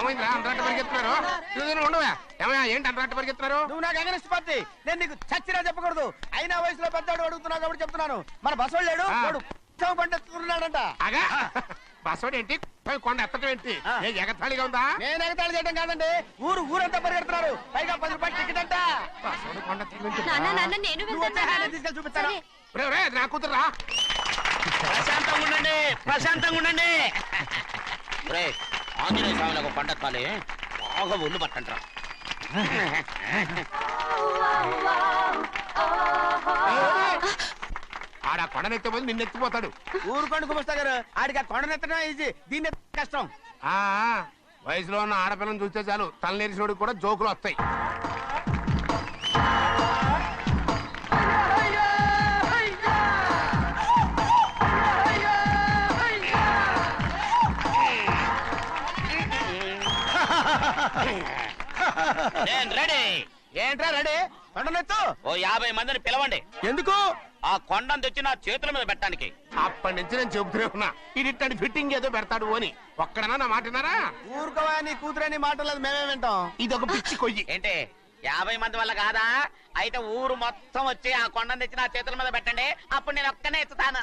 ఏమైందిరా? అంతరాట పరిగెత్తున్నారు? ఉండవా. ఏమయ్యా ఏంటి అంతరాట పరిగెత్తున్నారు? నువ్వు నాకు అగనిస్ట్ పార్టీ. నేను నీకు చచ్చినా చెప్పకూడదు. అయినా వయసులో పెద్దవాడు అడుగుతున్నావు కాబట్టి చెప్తున్నాను. మన బసవాడు లేడు. వాడు ఉత్సవం పండిస్తున్నాడంట. అగా బస్సోడు ఏంటి? కొండ ఎత్తడం ఏంటి? ఎగతాళిగా ఉందా? నేను ఎగతాళి చేయడం కాదండి. ఊరు ఊరంతా పరిగెడుతున్నారు. పైగా పది రూపాయలు టికెట్ అంట. కొండ హ్యాండ్ తీసుకెళ్ళి చూపిస్తాను. రే, రే, నా కూతురా ప్రశాంతంగా ఉండండి. ప్రశాంతంగా ఉండండి. రే ఆంజనేయ స్వామిని ఒక కాలే బాగా ఒళ్ళు పట్టంటారా. ఆడ కొండనెత్తే పోయి నిన్ను ఎత్తిపోతాడు. ఊరు కొండ కుమస్తా గారు. ఆడికి ఆ కొండనెత్తడం ఈజీ దీన్ని ఎత్తడం కష్టం. ఆ ఆ, వయసులో ఉన్న ఆడపిల్లని చూస్తే చాలు తలనేరిసినోడికి కూడా జోకులు వస్తాయి. నేను రెడీ ఏంట్రా రెడీ కొండనెత్తు ఓ యాభై మందిని పిలవండి ఎందుకు ఆ కొండను తెచ్చి నా చేతుల మీద పెట్టడానికి అప్పటి నుంచి నేను చెబుతూనే ఉన్నా ఇది ఫిట్టింగ్ ఏదో పెడతాడు అని ఒక్కడనా నా మాట విన్నారా ఊరుకోవా నీ కూతురని మాటలేదు మేమే వింటాం ఇది ఒక పిచ్చి కొయ్యి ఏంటి యాభై మంది వల్ల కాదా అయితే ఊరు మొత్తం వచ్చి ఆ కొండను తెచ్చి నా చేతుల మీద పెట్టండి అప్పుడు నేను ఒక్కనే ఎత్తుతాను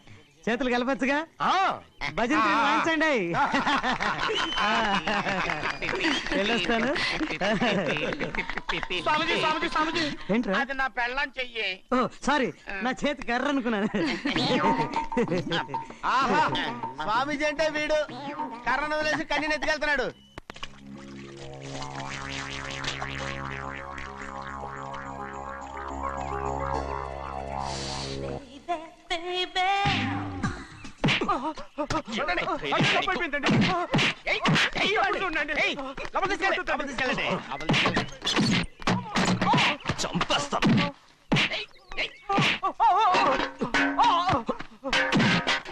చేతులు కలపచ్చుగా? భజన వాయించండి. ఆ, వెళ్ళొస్తాను. స్వామిజీ స్వామిజీ స్వామిజీ. ఏంట్రా? అది నా పెళ్ళం చెయ్యి. ఓ సారీ నా చేతి కర్ర అనుకున్నాను. ఆహా స్వామీజీ అంటే వీడు. కర్రను వదిలేసి కన్నీని ఎత్తుకెళ్తున్నాడు.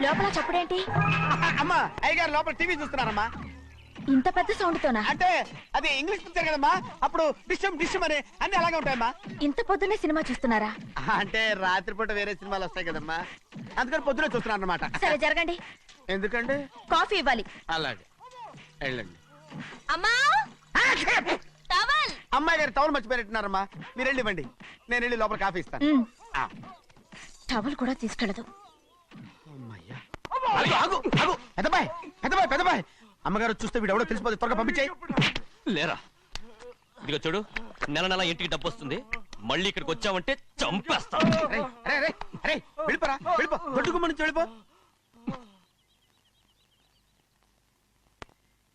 లోపల చప్పుడేంటి? అమ్మా అయ్యగారు లోపల టీవీ చూస్తున్నారమ్మా. ఇంత పెద్ద సౌండ్ తోనా? అంటే అది ఇంగ్లీష్ పిక్చర్ కదమ్మా. అప్పుడు డిషం డిషం అని అన్ని అలాగే ఉంటాయమ్మా. ఇంత పొద్దున్నే సినిమా చూస్తున్నారా? అంటే రాత్రిపూట వేరే సినిమాలు వస్తాయి కదమ్మా. అందుకని పొద్దునే చూస్తున్నాను అనమాట సరే జరగండి. ఎందుకండి? కాఫీ ఇవ్వాలి. అలాగే. వెళ్ళండి. అమ్మా! టవల్! అమ్మాయి గారు టౌన్ మర్చిపోయినట్టున్నారమ్మా. మీరు వెళ్ళి ఇవ్వండి. నేను వెళ్ళి లోపల కాఫీ ఇస్తాను. ఉమ్, ఆ. టవల్ కూడా తీసుకెళ్ళదు. అమ్మయ్యా. ఆగు, ఆగు, ఆగు. పెద్దబాయ్ పెద్దబాయ్ పెద్దబాయ్ అమ్మగారు చూస్తే వీడు ఎవడో తెలిసిపోతే త్వరగా పంపించాయి. లేరా. ఇదిగో చూడు నెల నెల ఇంటికి డబ్బు వస్తుంది. మళ్ళీ ఇక్కడికి వచ్చావంటే చంపేస్తా. అరే అరే అరే అరే వెళ్ళిపోరా వెళ్ళిపో. దొడ్డుకుమ్మ నుంచి వెళ్ళిపో.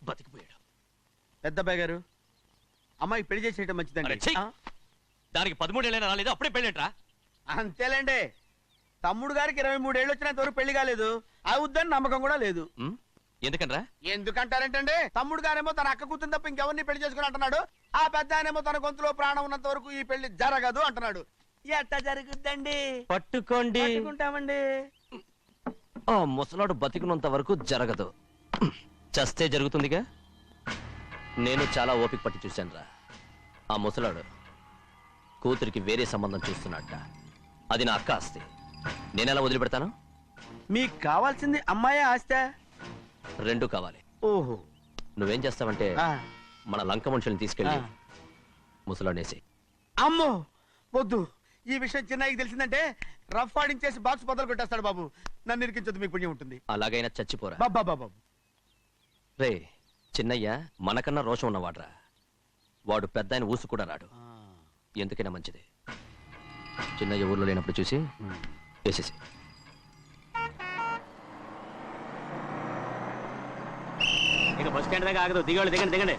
బతికిపోయాడు. పెద్దబాయ్ గారు అమ్మాయి పెళ్ళి చేసేయటం అరే, మంచిదండి. ఛీ! ఆ? దానికి పదమూడేళ్ళైనా రాలేదు? అప్పుడే పెళ్ళేట్రా అంతేలేండి. తమ్ముడు గారికి ఇరవై మూడేళ్ళు వచ్చినంత వరకు పెళ్ళి కాలేదు. అవుద్దని నమ్మకం కూడా లేదు. ఉమ్, ఎందుకనరా? ఎందుకంటారేంటండి? తమ్ముడు గారేమో తన అక్క కూతురు తప్ప ఇంకెవరిని పెళ్ళి చేసుకుని అంటున్నాడు. ఆ పెద్ద ఆయనేమో తన గొంతులో ప్రాణం ఉన్నంత వరకు ఈ పెళ్ళి జరగదు అంటున్నాడు. ఎట్ట జరుగుద్దండి? పట్టుకోండి. పట్టుకుంటామండి. ఆ ముసలాడు బతికినంత వరకు జరగదు. చస్తే జరుగుతుందిగా? నేను చాలా ఓపిక పట్టి చూశానురా. ఆ ముసలాడు కూతురికి వేరే సంబంధం చూస్తున్నట్ట అది నా అక్క ఆస్తి. నేనెలా వదిలిపెడతాను? మీకు కావాల్సింది అమ్మాయి ఆస్తా. రెండు కావాలి. ఓహో. నువ్వేం చేస్తావంటే ఆ. మన లంక మనుషుల్ని తీసుకెళ్ళి ఆ. ముసలాడేసి అమ్మో వద్దు. ఈ విషయం చిన్నయ్యకి తెలిసిందంటే రఫ్ ఆడించేసి బాక్స్ బదులు కొట్టేస్తాడు బాబు. నన్ను ఇరికించొద్దు మీకు పుణ్యం ఉంటుంది. అలాగైనా చచ్చిపోరా. బాబా బాబు రే చిన్నయ్య మనకన్నా రోషం ఉన్నవాడ్రా. వాడు పెద్ద ఆయన ఊసు కూడా రాడు. ఎందుకైనా మంచిది. చిన్నయ్య ఊర్లో లేనప్పుడు చూసి వేసేసి ఇక బస్ స్టాండ్ దాకా ఆగదు. దిగండి దిగండి దిగండి.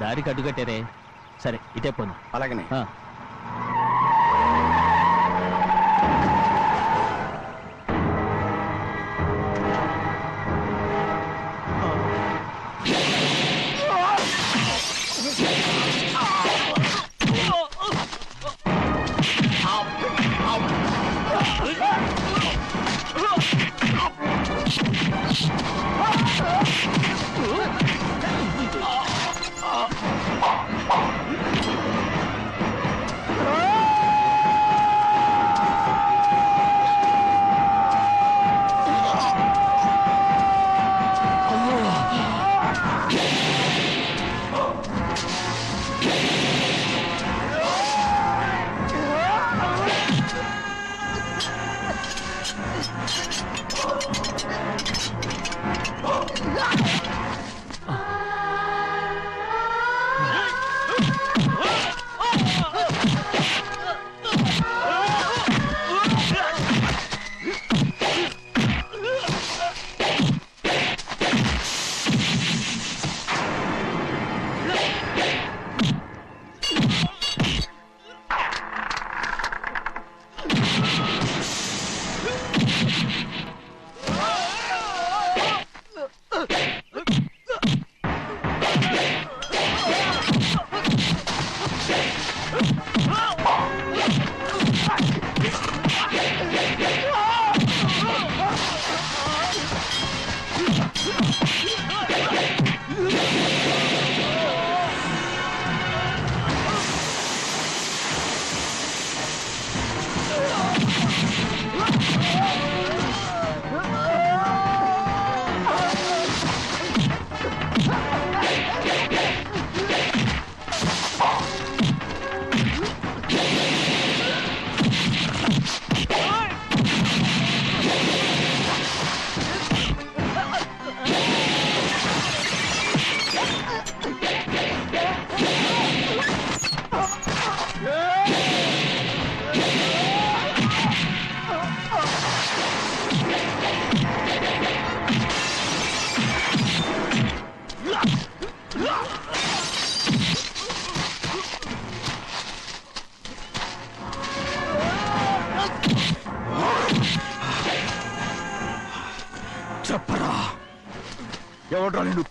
దారికి అడ్డుకట్టారే సరే ఇటే పోను. అలాగనే. ఆ.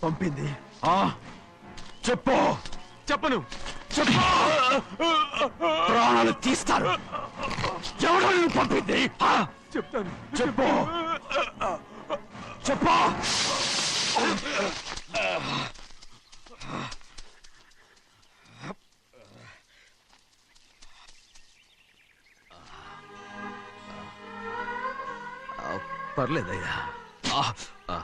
పంపింది. ఆ చెప్పు. చెప్పను. చెప్పు. ప్రాణాలు తీస్తారు. ఎవడో నిన్ను పంపింది? ఆ? చెప్తాను. చెప్పు. చెప్పు. ఆ, పర్లేదయ్యా. ఆ, ఆ,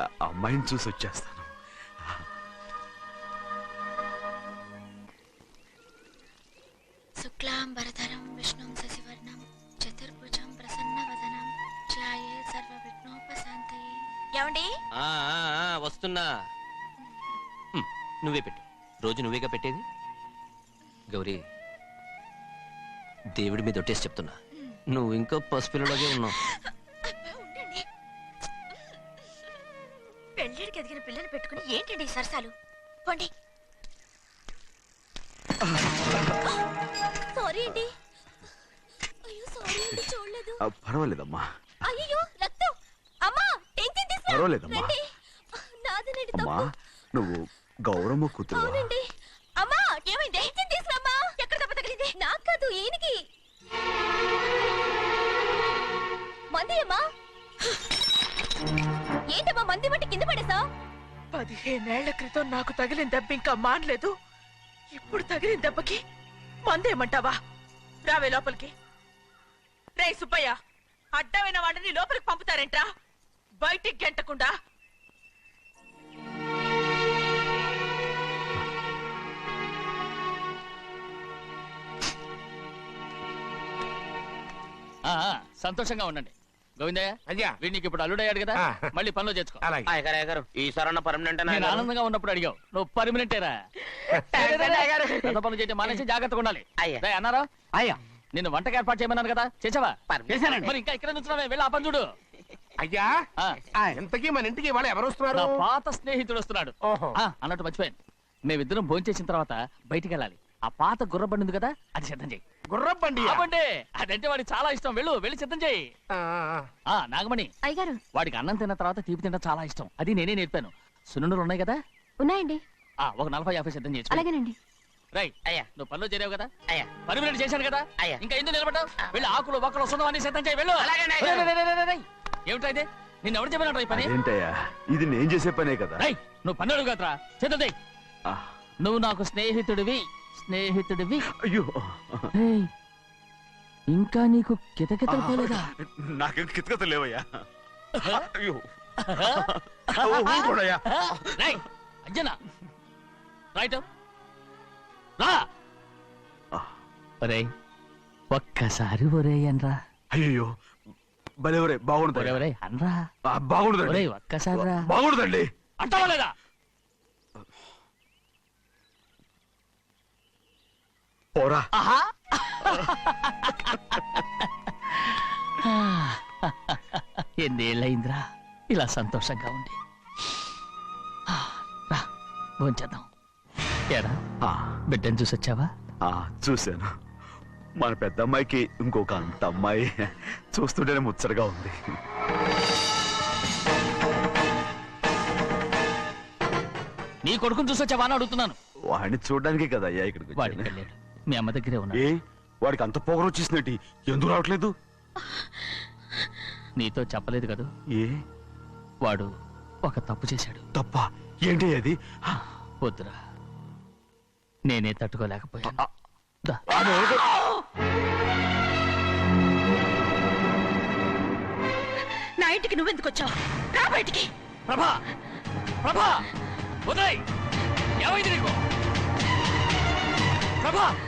అమ్మాయిని చూసి వచ్చేస్తాను. శుక్లాంబరధరం విష్ణుం శశివర్ణం చతుర్భుజం ప్రసన్నవదనం ధ్యాయే సర్వ విఘ్నోపశాంతయే ఏమండి? ఆ, ఆ, ఆ, వస్తున్నా. హ్మ్, నువ్వే పెట్టు. రోజు నువ్వేగా పెట్టేది? గౌరీ దేవుడి మీద ఒట్టేసి చెప్తున్నా. నువ్వు ఇంకా పసిపిల్లలాగే ఉన్నావు. ఏంటండి సరసాలు? పోండి. సారీ అండి. అయ్యో సారీ అండి చూడలేదు. ఆ, పర్వాలేదమ్మా. అయ్యో రక్తం. అమ్మా తీసుకురా. పర్వాలేదమ్మా. రండి. నాదనండి అమ్మా తప్పు. నువ్వు గౌరమ్మ కూతురు అవునండి. అమ్మా ఏమైంది? తీసుకురామ్మా. ఎక్కడ దెబ్బ తగిలింది? నాకు కాదు ఈయనకి. మంది అమ్మా. ఏంటమ్మా మంది బట్టి కింద పడేసా పదిహేనేళ్ళ క్రితం నాకు తగిలిన దెబ్బ ఇంకా మానలేదు. ఇప్పుడు తగిలిన దెబ్బకి మందేమంటావా? రావే లోపలికి. రే సుబ్బయ్య అడ్డమైన వాడిని లోపలికి పంపుతారేంట్రా? బయటికి గెంటకుండా. ఆ, సంతోషంగా ఉండండి. గోవిందయ్య అయ్యా. వీడికి ఇప్పుడు అల్లుడయ్యాడు కదా. ఆ. మళ్ళీ పనిలో చేర్చుకో అలాగే. అయ్యగారు అయ్యగారు ఈసారన్న పర్మనెంట్ నేను ఆనందంగా ఉన్నప్పుడు అడిగావు. నువ్వు పెద్ద పనులు చేయడం మానేసి జాగ్రత్తగా ఉండాలి. అయ్యా. రేయ్, అన్నారా? అయ్యా. నిన్ను వంటకి ఏర్పాటు చేయమన్నాను కదా. చేసావా? చేశానండి. మరి ఇంకా ఇక్కడ నుంచున్నావే? వెళ్ళి ఆ పని చూడు. అయ్యా. ఆ, ఇంతకీ మన ఇంటికి ఎవరు వస్తున్నారు? పాత స్నేహితుడు వస్తున్నాడు. ఓహో. ఆ, అన్నట్టు మర్చిపోయాను. మేమిద్దరం భోంచేసిన తర్వాత బయటికి వెళ్ళాలి. ఆ పాత గుర్రబండి ఉంది కదా అది సిద్ధం చేయి. గుర్రబండి అదంటే వాడికి చాలా ఇష్టం. వెళ్ళు వెళ్ళి సిద్ధం చేయి. ఆ నాగమణి అయ్యగారు. వాడికి అన్నం తిన్న తర్వాత తీపి తినడం చాలా ఇష్టం. అది నేనే నేర్పాను. సున్నుండలు ఉన్నాయి కదా? ఉన్నాయండి. ఆ ఒక నలభై యాభై సిద్ధం చేసి అలాగేనండి. అయ్యా నువ్వు పనిలో చేరావు కదా? అయ్యా. చేశాను కదా? అయ్యా. ఇంకా ఎందుకు నిలబడ్డావు? వెళ్ళి ఆకులు ఒక్కలు వస్తుందో అన్ని సిద్ధం చేయి వెళ్ళు. అలాగేనండి, రేయ్, రేయ్, రేయ్, రేయ్, రేయ్. ఏమిటా ఇది? నిన్ను ఎవరు చెప్పినట్టు ఈ పని? ఇది నేను చేసే పనే కదా? రై నువ్వు పని అడుగు కదరా. సిద్ధం చేయి. ఆ, నువ్వు నాకు స్నేహితుడివి. స్నేహితుడివి. అయ్యో. ఏయ్, ఇంకా నీకు కితకితలు పోలేదా? నాకేం కితకత లేవయ్యా. అయ్యో. ఊరుకోడయ్యా. రేయ్, అంజనా రైట్ రా. ఆ. ఒరేయ్ ఒక్కసారి ఒరేయ్ అనరా. అయ్యో భలే ఒరే బాగుండదు ఒరే ఒరేయ్ అనరా. బాగుండదండి ఒరేయ్ ఒక్కసారి రా. బాగుండదండి అంటావా లేదా? పోరా. ఆహా. ఎన్నేళ్ళయిందిరా? ఇలా సంతోషంగా ఉండి. ఆ, రా భోంచేద్దాం. ఏరా ఆ, బిడ్డను చూసి వచ్చావా ఆ, చూశాను. మన పెద్ద అమ్మాయికి ఇంకొక అంత అమ్మాయి. చూస్తుంటేనే ముచ్చటగా ఉంది. నీ కొడుకుని చూసి వచ్చావా అని అడుగుతున్నాను. వాడిని చూడడానికే కదా అయ్యా ఇక్కడికి వాడికి వచ్చాను. వెళ్ళాడు. మీ అమ్మ దగ్గరే ఉన్నాడు. ఏ వాడికి అంత పొగరు వచ్చేసినట్టు ఎందుకు రావట్లేదు? నీతో చెప్పలేదు కదా? ఏ? వాడు ఒక తప్పు చేశాడు. తప్ప? ఏంటి అది? వద్దురా. నేనే తట్టుకోలేకపోయాను. దా. నా ఇంటికి నువ్వెందుకు వచ్చావు? రా బయటికి. ప్రభా! ప్రభా! ఉదయ్ ఏమైంది నీకు? ప్రభా!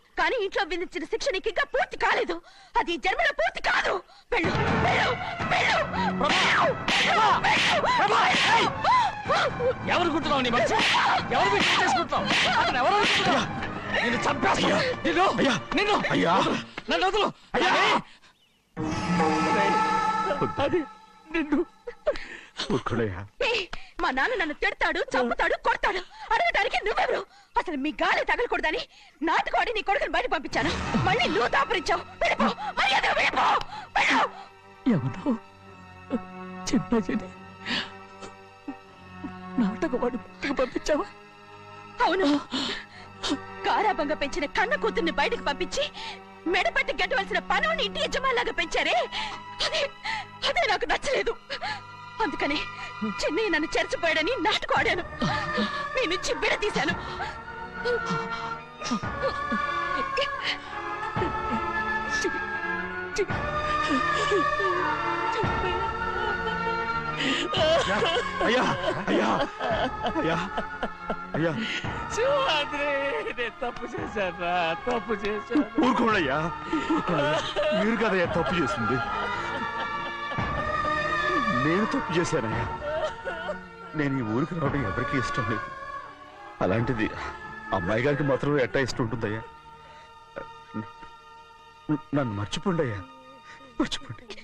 కానీ ఇంట్లో విధించిన శిక్ష నీకు ఇంకా పూర్తి కాలేదు. అది జన్మలో పూర్తి కాదు. వెళ్ళు వెళ్ళు వెళ్ళు. ఎవరు నీ మంచి ఎవరు మీరు చేసుకుంటున్నావు అతను ఎవరు అనుకుంటున్నావు? నిన్ను చంపేస్తా నిన్ను! నిన్ను! అయ్యా! నన్ను వదులు. అయ్యా! అది నిన్ను. ఊరుకోడయ్యా ఏయ్, మా నాన్న నన్ను తిడతాడు చంపుతాడు కొడతాడు. అడగటానికి నువ్వెవరు? అసలు మీ గాలి తగలకూడదని నాటుకోడి నీ కొడుకుని బయట పంపించాను. మళ్ళీ నువ్వు దాపరించావు. వెళ్ళిపో. మర్యాదగా వెళ్ళిపో. వెళ్ళు. ఎవరు చిన్నజని నాటకవాడు పంపించావా? అవును. గారాబంగా పెంచిన కన్న కూతుర్ని బయటకు పంపించి మెడపట్టి గెట్టవలసిన పనుని ఇంటి యజమానిలాగా పెంచారే? అదే అదే నాకు నచ్చలేదు. అందుకని చిన్నయ్య నన్ను చెరచిపోయాడని నాటుకు ఆడాను. మీ నుంచి బిడ తీశాను. అయ్యా అయ్యా అయ్యా అయ్యా. శివాద్రి నేను తప్పు చేశాను తప్పు చేశాను. ఊరుకోడయ్యా. మీరు కదయ్యా తప్పు చేసింది. నేను తప్పు చేశానయ్యా. నేను ఈ ఊరికి రావడం ఎవరికీ ఇష్టం లేదు. అలాంటిది అమ్మాయి గారికి మాత్రం ఎట్టా ఇష్టం ఉంటుందయ్యా. నన్ను మర్చిపోండి అయ్యా. మర్చిపోండి.